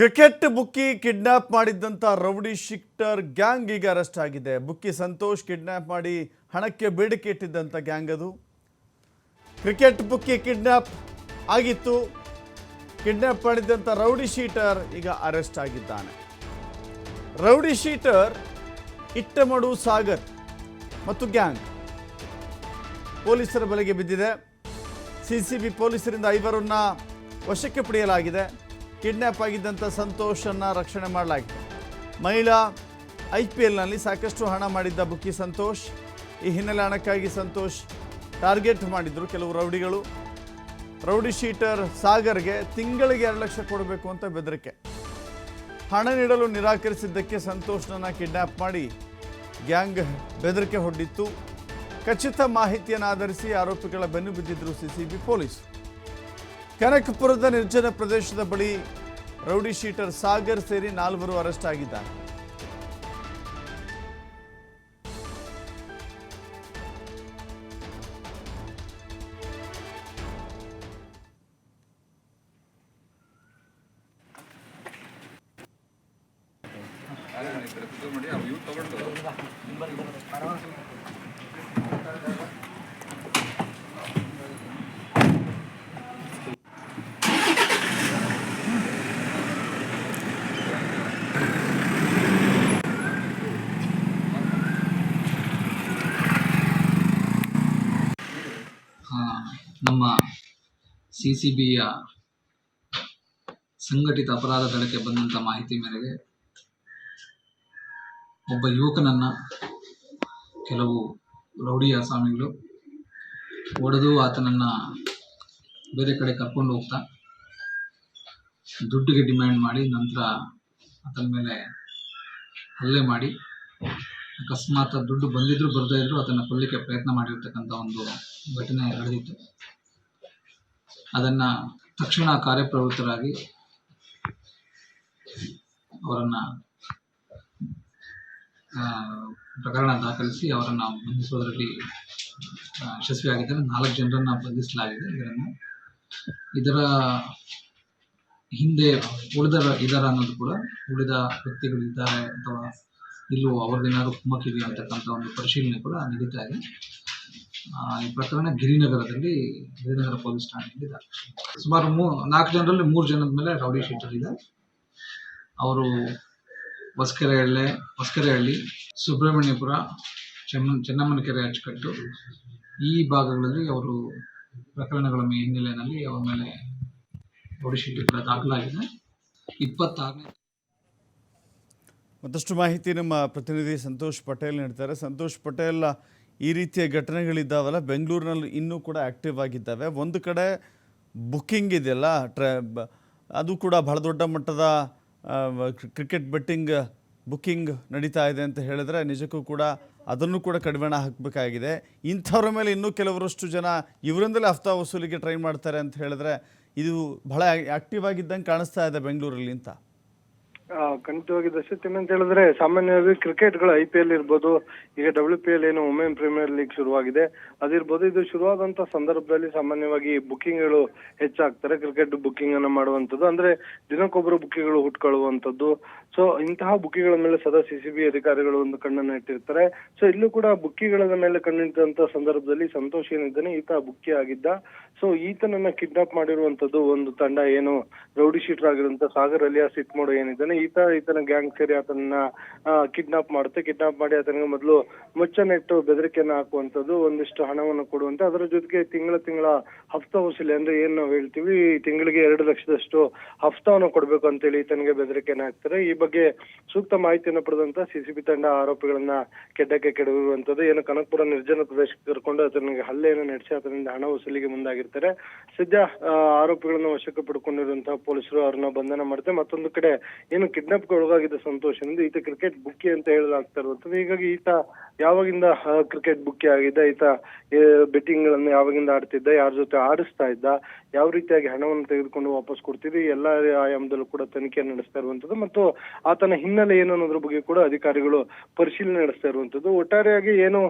Cricket bookie kidnap ಮಾಡಿದ್ದಂಥ rowdy sheeter gang ಈಗ arrest ಆಗಿದೆ. ಬುಕ್ಕಿ ಸಂತೋಷ್ ಕಿಡ್ನಾಪ್ ಮಾಡಿ ಹಣಕ್ಕೆ ಬೇಡಿಕೆ ಇಟ್ಟಿದ್ದಂಥ ಗ್ಯಾಂಗ್ ಅದು. ಕ್ರಿಕೆಟ್ ಬುಕ್ಕಿ ಕಿಡ್ನಾಪ್ ಆಗಿತ್ತು. ಕಿಡ್ನಾಪ್ ಮಾಡಿದ್ದಂಥ ರೌಡಿ ಶೀಟರ್ ಈಗ ಅರೆಸ್ಟ್ ಆಗಿದ್ದಾನೆ. ರೌಡಿ ಶೀಟರ್ ಇಟ್ಟಮಡು ಸಾಗರ್ ಮತ್ತು ಗ್ಯಾಂಗ್ ಪೊಲೀಸರ ಬಲೆಗೆ ಬಿದ್ದಿದೆ. ಸಿಸಿಬಿ ಪೊಲೀಸರಿಂದ ಐವರನ್ನ ವಶಕ್ಕೆ ಪಡೆಯಲಾಗಿದೆ. ಕಿಡ್ನ್ಯಾಪ್ ಆಗಿದ್ದಂಥ ಸಂತೋಷನ್ನು ರಕ್ಷಣೆ ಮಾಡಲಾಗಿದೆ ಮಹಿಳಾ ಐ ಪಿ ಎಲ್ನಲ್ಲಿ ಸಾಕಷ್ಟು ಹಣ ಮಾಡಿದ್ದ ಬುಕ್ಕಿ ಸಂತೋಷ್, ಈ ಹಿನ್ನೆಲೆ ಹಣಕ್ಕಾಗಿ ಸಂತೋಷ್ ಟಾರ್ಗೆಟ್ ಮಾಡಿದ್ರು ಕೆಲವು ರೌಡಿಗಳು. ರೌಡಿ ಶೀಟರ್ ಸಾಗರ್ಗೆ ತಿಂಗಳಿಗೆ ಎರಡು ಲಕ್ಷ ಕೊಡಬೇಕು ಅಂತ ಬೆದರಿಕೆ. ಹಣ ನೀಡಲು ನಿರಾಕರಿಸಿದ್ದಕ್ಕೆ ಸಂತೋಷ್ನನ್ನು ಕಿಡ್ನ್ಯಾಪ್ ಮಾಡಿ ಗ್ಯಾಂಗ್ ಬೆದರಿಕೆ ಹೊಡ್ಡಿತ್ತು. ಖಚಿತ ಮಾಹಿತಿಯನ್ನು ಆಧರಿಸಿ ಆರೋಪಿಗಳ ಬೆನ್ನು ಬಿದ್ದಿದ್ರು ಸಿಸಿಬಿ ಪೊಲೀಸರು ಕನಕಪುರದ ನಿರ್ಜನ ಪ್ರದೇಶದ ಬಳಿ ರೌಡಿ ಶೀಟರ್ ಸಾಗರ್ ಸೇರಿ ನಾಲ್ವರು ಅರೆಸ್ಟ್ ಆಗಿದ್ದಾರೆ. ಆ, ನಮ್ಮ ಸಿ ಸಿ ಬಿಯ ಸಂಘಟಿತ ಅಪರಾಧ ದಳಕ್ಕೆ ಬಂದಂಥ ಮಾಹಿತಿ ಮೇರೆಗೆ ಒಬ್ಬ ಯುವಕನನ್ನ ಕೆಲವು ರೌಡಿ ಆಸಾಮಿಗಳು ಹೊಡೆದು ಆತನನ್ನ ಬೇರೆ ಕಡೆ ಕರ್ಕೊಂಡು ಹೋಗ್ತಾ ದುಡ್ಡಿಗೆ ಡಿಮ್ಯಾಂಡ್ ಮಾಡಿ ನಂತರ ಆತನ ಮೇಲೆ ಹಲ್ಲೆ ಮಾಡಿ ಅಕಸ್ಮಾತ್ ದುಡ್ಡು ಬಂದಿದ್ರು ಬರ್ದೇ ಇದ್ರು ಅದನ್ನು ಕೊಲ್ಲಿಕ್ಕೆ ಪ್ರಯತ್ನ ಮಾಡಿರ್ತಕ್ಕಂಥ ಒಂದು ಘಟನೆ ನಡೆದಿತ್ತು. ಅದನ್ನ ತಕ್ಷಣ ಕಾರ್ಯಪ್ರವೃತ್ತರಾಗಿ ಅವರನ್ನ ಪ್ರಕರಣ ದಾಖಲಿಸಿ ಅವರನ್ನ ಬಂಧಿಸುವುದರಲ್ಲಿ ಯಶಸ್ವಿಯಾಗಿದ್ದಾರೆ. ನಾಲ್ಕು ಜನರನ್ನ ಬಂಧಿಸಲಾಗಿದೆ. ಇದರನ್ನು ಇದರ ಹಿಂದೆ ಉಳಿದ ಇದರ ಅನ್ನೋದು ಕೂಡ ಉಳಿದ ವ್ಯಕ್ತಿಗಳು ಇದ್ದಾರೆ ಅಥವಾ ಇಲ್ಲೂ ಅವ್ರದ್ದೇನಾದ್ರು ಕುಮ್ಮಕ್ಕಿದೆಯಾ ಅಂತಕ್ಕಂಥ ಒಂದು ಪರಿಶೀಲನೆ ಕೂಡ ನಡೀತಾ ಇದೆ. ಈ ಪ್ರಕರಣ ಗಿರಿನಗರದಲ್ಲಿ, ಗಿರಿನಗರ ಪೊಲೀಸ್ ಠಾಣೆಯಲ್ಲಿ ದಾಖಲೆ ಸುಮಾರು ಮೂ, ನಾಲ್ಕು ಜನರಲ್ಲಿ ಮೂರು ಜನದ ಮೇಲೆ ರೌಡಿ ಶೀಟರ್ ಇದೆ. ಅವರು ಹೊಸ್ಕೆರೆಹಳ್ಳಿ ಹೊಸ್ಕೆರೆಹಳ್ಳಿ, ಸುಬ್ರಹ್ಮಣ್ಯಪುರ, ಚೆನ್ನ, ಚೆನ್ನಮ್ಮನಕೆರೆ ಅಚ್ಚುಕಟ್ಟು ಈ ಭಾಗಗಳಲ್ಲಿ ಅವರು ಪ್ರಕರಣಗಳ ಹಿನ್ನೆಲೆಯಲ್ಲಿ ಅವರ ಮೇಲೆ ರೌಡಿ ಶೀಟರ್ ಕೂಡ ದಾಖಲಾಗಿದೆ. ಇಪ್ಪತ್ತಾರನೇ ಮತ್ತಷ್ಟು ಮಾಹಿತಿ ನಮ್ಮ ಪ್ರತಿನಿಧಿ ಸಂತೋಷ್ ಪಟೇಲ್ ನೀಡ್ತಾರೆ. ಸಂತೋಷ್ ಪಟೇಲ್ ಈ ರೀತಿಯ ಘಟನೆಗಳಿದ್ದಾವಲ್ಲ, ಬೆಂಗಳೂರಿನಲ್ಲಿ ಇನ್ನೂ ಕೂಡ ಆ್ಯಕ್ಟಿವ್ ಆಗಿದ್ದಾವೆ. ಒಂದು ಕಡೆ ಬುಕ್ಕಿಂಗ್ ಇದೆಯಲ್ಲ, ಟ್ರ ಅದು ಕೂಡ ಬಹಳ ದೊಡ್ಡ ಮಟ್ಟದ ಕ್ರಿಕೆಟ್ ಬೆಟ್ಟಿಂಗ್ ಬುಕ್ಕಿಂಗ್ ನಡೀತಾ ಇದೆ ಅಂತ ಹೇಳಿದ್ರೆ ನಿಜಕ್ಕೂ ಕೂಡ ಅದನ್ನು ಕೂಡ ಕಡಿವಾಣ ಹಾಕಬೇಕಾಗಿದೆ. ಇಂಥವ್ರ ಮೇಲೆ ಇನ್ನೂ ಕೆಲವರಷ್ಟು ಜನ ಇವರಿಂದಲೇ ಹಫ್ತಾ ವಸೂಲಿಗೆ ಟ್ರೈ ಮಾಡ್ತಾರೆ ಅಂತ ಹೇಳಿದ್ರೆ ಇದು ಬಹಳ ಆ್ಯಕ್ಟಿವ್ ಆಗಿದ್ದಂಗೆ ಕಾಣಿಸ್ತಾ ಇದೆ ಬೆಂಗಳೂರಲ್ಲಿ ಅಂತ. ಖಂಡಿತವಾಗಿ ದರ್ಶಿತ್ ಏನಂತ ಹೇಳಿದ್ರೆ ಸಾಮಾನ್ಯವಾಗಿ ಕ್ರಿಕೆಟ್ಗಳು ಐ ಪಿ ಎಲ್ ಇರ್ಬೋದು, ಈಗ ಡಬ್ಲ್ಯೂ ಪಿ ಎಲ್ ಏನು ವುಮೆನ್ ಪ್ರೀಮಿಯರ್ ಲೀಗ್ ಶುರುವಾಗಿದೆ. ಅದಿರ್ಬೋದು ಇದು ಶುರುವಾದಂತ ಸಂದರ್ಭದಲ್ಲಿ ಸಾಮಾನ್ಯವಾಗಿ ಬುಕ್ಕಿಂಗ್ಗಳು ಹೆಚ್ಚಾಗ್ತಾರೆ, ಕ್ರಿಕೆಟ್ ಬುಕ್ಕಿಂಗ್ ಅನ್ನ ಮಾಡುವಂತದ್ದು ಅಂದ್ರೆ ದಿನಕ್ಕೊಬ್ಬರು ಬುಕ್ಕಿಗಳು ಹುಟ್ಕೊಳ್ಳುವಂತದ್ದು ಸೊ ಇಂತಹ ಬುಕ್ಕಿಗಳ ಮೇಲೆ ಸದಾ ಸಿಸಿಬಿ ಅಧಿಕಾರಿಗಳು ಒಂದು ಕಣ್ಣನ್ನ ಇಟ್ಟಿರ್ತಾರೆ. ಸೊ ಇಲ್ಲೂ ಕೂಡ ಬುಕ್ಕಿಗಳ ಮೇಲೆ ಕಣ್ಣಿಟ್ಟಂತ ಸಂದರ್ಭದಲ್ಲಿ ಸಂತೋಷ್ ಏನಿದ್ದಾನೆ, ಈತ ಬುಕ್ಕಿ ಆಗಿದ್ದ. ಸೊ ಈತನನ್ನ ಕಿಡ್ನಾಪ್ ಮಾಡಿರುವಂತದ್ದು ಒಂದು ತಂಡ ಏನು ರೌಡಿ ಶೀಟರ್ ಆಗಿರುವಂತ ಸಾಗರ್ ಅಲಿಯಾಸ್ ಸಿಟ್ಮೋಡು ಏನಿದ್ದಾನೆ ಈತ ಈತನ ಗ್ಯಾಂಗ್ ಸೇರಿ ಆತನನ್ನ ಕಿಡ್ನಾಪ್ ಮಾಡುತ್ತೆ. ಕಿಡ್ನಾಪ್ ಮಾಡಿ ಆತನಿಗೆ ಮೊದಲು ಮುಚ್ಚನೆಟ್ಟು ಬೆದರಿಕೆಯನ್ನು ಹಾಕುವಂತದ್ದು ಒಂದಿಷ್ಟು ಹಣವನ್ನು ಕೊಡುವಂತ. ಅದರ ಜೊತೆಗೆ ತಿಂಗಳ ತಿಂಗಳ ಹಫ್ತಾ ವಸೂಲಿ ಅಂದ್ರೆ ಏನ್ ನಾವು ಹೇಳ್ತೀವಿ, ಈ ತಿಂಗಳಿಗೆ ಎರಡು ಲಕ್ಷದಷ್ಟು ಹಫ್ತಾವನ್ನು ಕೊಡ್ಬೇಕು ಅಂತೇಳಿ ಈತನಿಗೆ ಬೆದರಿಕೆಯನ್ನು ಹಾಕ್ತಾರೆ. ಈ ಬಗ್ಗೆ ಸೂಕ್ತ ಮಾಹಿತಿಯನ್ನು ಪಡೆದಂತ ಸಿಸಿಬಿ ತಂಡ ಆರೋಪಿಗಳನ್ನ ಕೆಡ್ಡಕ್ಕೆ ಕೆಡವಿರುವಂತದ್ದು ಏನು ಕನಕಪುರ ನಿರ್ಜನ ಪ್ರದೇಶಕ್ಕೆ ಕರ್ಕೊಂಡು ಆತನಿಗೆ ಹಲ್ಲೆಯನ್ನು ನಡೆಸಿ ಅದರಿಂದ ಹಣ ವಸೂಲಿಗೆ ಮುಂದಾಗಿರ್ತಾರೆ. ಸದ್ಯ ಆರೋಪಿಗಳನ್ನ ವಶಕ್ಕೆ ಪಡ್ಕೊಂಡಿರುವಂತಹ ಪೊಲೀಸರು ಅವ್ರನ್ನ ಬಂಧನ ಮಾಡುತ್ತೆ ಮತ್ತೊಂದು ಕಡೆ ಏನು ಏನು ಕಿಡ್ನಾಪ್ಗೆ ಒಳಗಾಗಿದ್ದ ಸಂತೋಷ್ ಎಂದು ಈತ ಕ್ರಿಕೆಟ್ ಬುಕ್ಕಿ ಅಂತ ಹೇಳಲಾಗ್ತಾ ಇರುವಂತದ್ದು ಹೀಗಾಗಿ ಈತ ಯಾವಾಗಿಂದ ಕ್ರಿಕೆಟ್ ಬುಕ್ಕಿ ಆಗಿದ್ದ, ಈತ ಬೆಟ್ಟಿಂಗ್ ಗಳನ್ನ ಯಾವಾಗಿಂದ ಆಡ್ತಿದ್ದ, ಯಾರ ಜೊತೆ ಆಡಿಸ್ತಾ ಇದ್ದ, ಯಾವ ರೀತಿಯಾಗಿ ಹಣವನ್ನು ತೆಗೆದುಕೊಂಡು ವಾಪಸ್ ಕೊಡ್ತೀರಿ ಎಲ್ಲ ಆಯಾಮದಲ್ಲೂ ಕೂಡ ತನಿಖೆ ನಡೆಸ್ತಾ ಇರುವಂತದ್ದು ಮತ್ತು ಆತನ ಹಿನ್ನೆಲೆ ಏನು ಅನ್ನೋದ್ರ ಬಗ್ಗೆ ಕೂಡ ಅಧಿಕಾರಿಗಳು ಪರಿಶೀಲನೆ ನಡೆಸ್ತಾ ಇರುವಂತದ್ದು ಒಟ್ಟಾರೆಯಾಗಿ ಏನು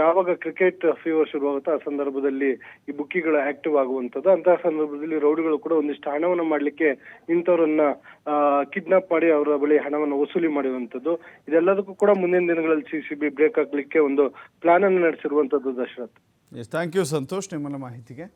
ಯಾವಾಗ ಕ್ರಿಕೆಟ್ ಫೀವರ್ ಶುರುವಾಗುತ್ತೋ ಆ ಸಂದರ್ಭದಲ್ಲಿ ಈ ಬುಕ್ಕಿಗಳು ಆಕ್ಟಿವ್ ಆಗುವಂತದ್ದು ಅಂತಹ ಸಂದರ್ಭದಲ್ಲಿ ರೌಡಿಗಳು ಕೂಡ ಒಂದಿಷ್ಟು ಹಣವನ್ನು ಮಾಡ್ಲಿಕ್ಕೆ ಇಂಥವ್ರನ್ನ ಕಿಡ್ನಾಪ್ ಮಾಡಿ ಅವರ ಬಳಿ ಹಣವನ್ನು ವಸೂಲಿ ಮಾಡಿರುವಂತದ್ದು ಇದೆಲ್ಲದಕ್ಕೂ ಕೂಡ ಮುಂದಿನ ದಿನಗಳಲ್ಲಿ ಸಿಸಿಬಿ ಸಿ ಬಿ ಬ್ರೇಕ್ ಹಾಕ್ಲಿಕ್ಕೆ ಒಂದು ಪ್ಲಾನ್ ಅನ್ನು ನಡೆಸಿರುವಂತದ್ದು Dasharath. Yes thank you Santosh ನಿಮ್ಮನ್ನ ಮಾಹಿತಿಗೆ.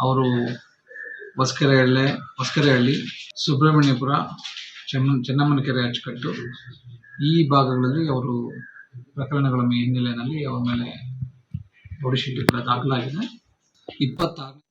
ಅವರು ಹೊಸಕೆರೆಹಳ್ಳಿ ಹೊಸಕೆರೆಹಳ್ಳಿ, ಸುಬ್ರಹ್ಮಣ್ಯಪುರ, ಚೆನ್ನ, ಚೆನ್ನಮ್ಮನಕೆರೆ ಅಚ್ಚುಕಟ್ಟು ಈ ಭಾಗಗಳಲ್ಲಿ ಅವರು ಪ್ರಕರಣಗಳ ಹಿನ್ನೆಲೆಯಲ್ಲಿ ಅವರ ಮೇಲೆ ಕೂಡ ದಾಖಲಾಗಿದೆ. ಇಪ್ಪತ್ತಾರು